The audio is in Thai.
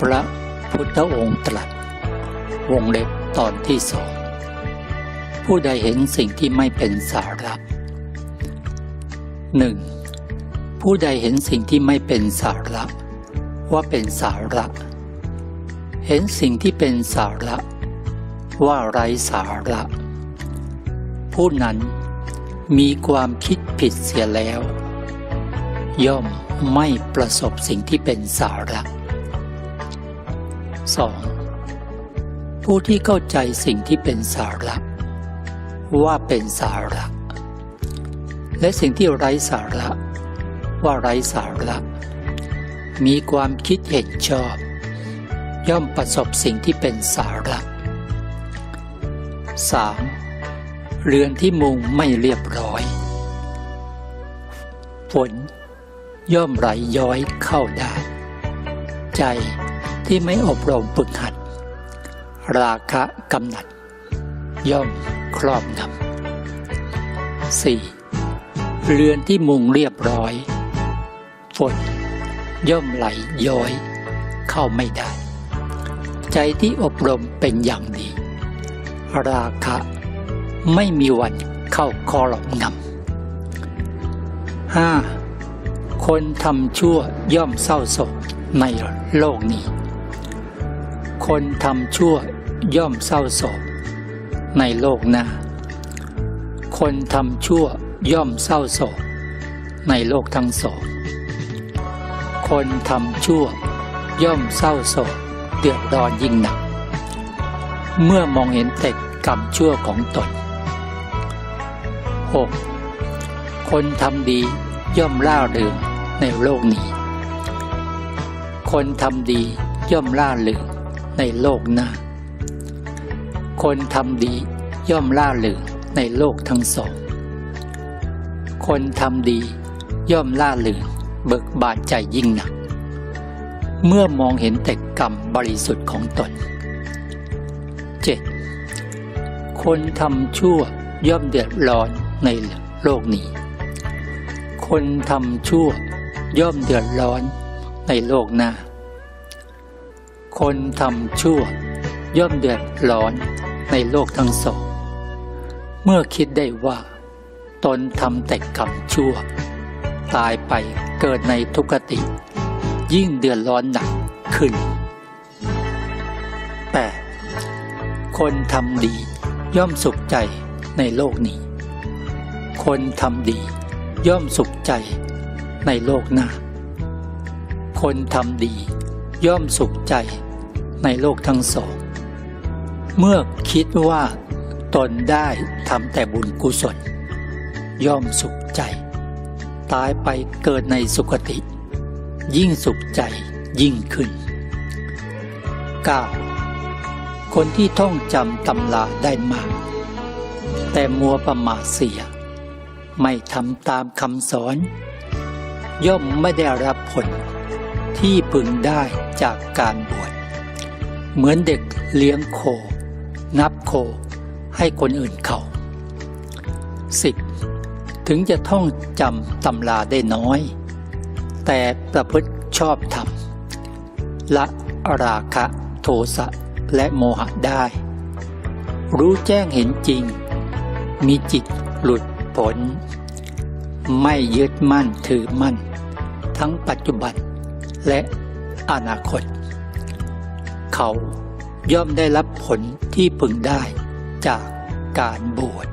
พระพุทธองค์ตรัส วงเล็บตอนที่สองผู้ใดเห็นสิ่งที่ไม่เป็นสาระหนึ่งผู้ใดเห็นสิ่งที่ไม่เป็นสาระว่าเป็นสาระ เห็นสิ่งที่เป็นสาระ ว่าไร้สาระ ผู้นั้นมีความคิดผิดเสียแล้ว ย่อมไม่ประสบสิ่งที่เป็นสาระ 2. ผู้ที่เข้าใจสิ่งที่เป็นสาระว่าเป็นสาระ และสิ่งที่ไร้สาระ ว่าไร้สาระ มีความคิดเห็นชอบ ย่อมประสบสิ่งที่เป็นสาระ 3. เรือนที่มุงไม่เรียบร้อย ฝนย่อมไหลย้อยเข้าได้ ใจ ที่ไม่อบรมฝึกหัด ราคะกำหนัด ย่อมครอบงำ 4. เรือนที่มุงเรียบร้อย ฝนย่อมไหลย้อยเข้าไม่ได้ ใจที่อบรมเป็นอย่างดี ราคะไม่มีวันเข้าคอหลอบงำ 5. คนทำชั่วย่อมเศร้าโศกในโลกนี้ คนทำชั่วย่อมเศร้าโศก ในโลกหน้า คนทำชั่วย่อมเศร้าโศก ในโลกทั้งสอง คนทำชั่วย่อมเศร้าโศกเดือดร้อนยิ่งหนัก เมื่อมองเห็นแต่กรรมชั่วของตน 6. คนทำดีย่อมล่าเริงในโลกนี้ คนทำดีย่อมล่าเริง ในโลกหน้า คนทำดีย่อมล่าเริงในโลกทั้งสอง คนทำดีย่อมล่าเริงเบิกบานใจยิ่งหนัก เมื่อมองเห็นแต่กรรมบริสุทธิ์ของตน 7. คนทำชั่วย่อมเดือดร้อนในโลกนี้ คนทำชั่วย่อมเดือดร้อนในโลกหน้า คนทำชั่ว ย่อมเดือดร้อนในโลกทั้งสอง เมื่อคิดได้ว่า ตนทำแต่กรรมชั่ว ตายไปเกิดในทุกติ ยิ่งเดือดร้อนหนักขึ้น 8. คนทำดีย่อมสุขใจในโลกนี้ คนทำดีย่อมสุขใจในโลกหน้า คนทำดี ย่อมสุขใจในโลกทั้งสอง เมื่อคิดว่าตนได้ทำแต่บุญกุศล ย่อมสุขใจ ตายไปเกิดในสุคติ ยิ่งสุขใจยิ่งขึ้น 9. คนที่ท่องจำตำราได้มาก แต่มัวประมาทเสีย ไม่ทำตามคำสอน ย่อมไม่ได้รับผล ที่พึงได้จากการบวชเหมือนเด็กเลี้ยงโค นับโคให้คนอื่นเขา 10. ถึงจะท่องจำตำราได้น้อย แต่ประพฤติชอบธรรมละราคะโทสะและโมหะได้ รู้แจ้งเห็นจริง มีจิตหลุดพ้นไม่ยึดมั่นถือมั่น ทั้งปัจจุบัน และอนาคต เขาย่อมได้รับผลที่พึงได้จากการบวช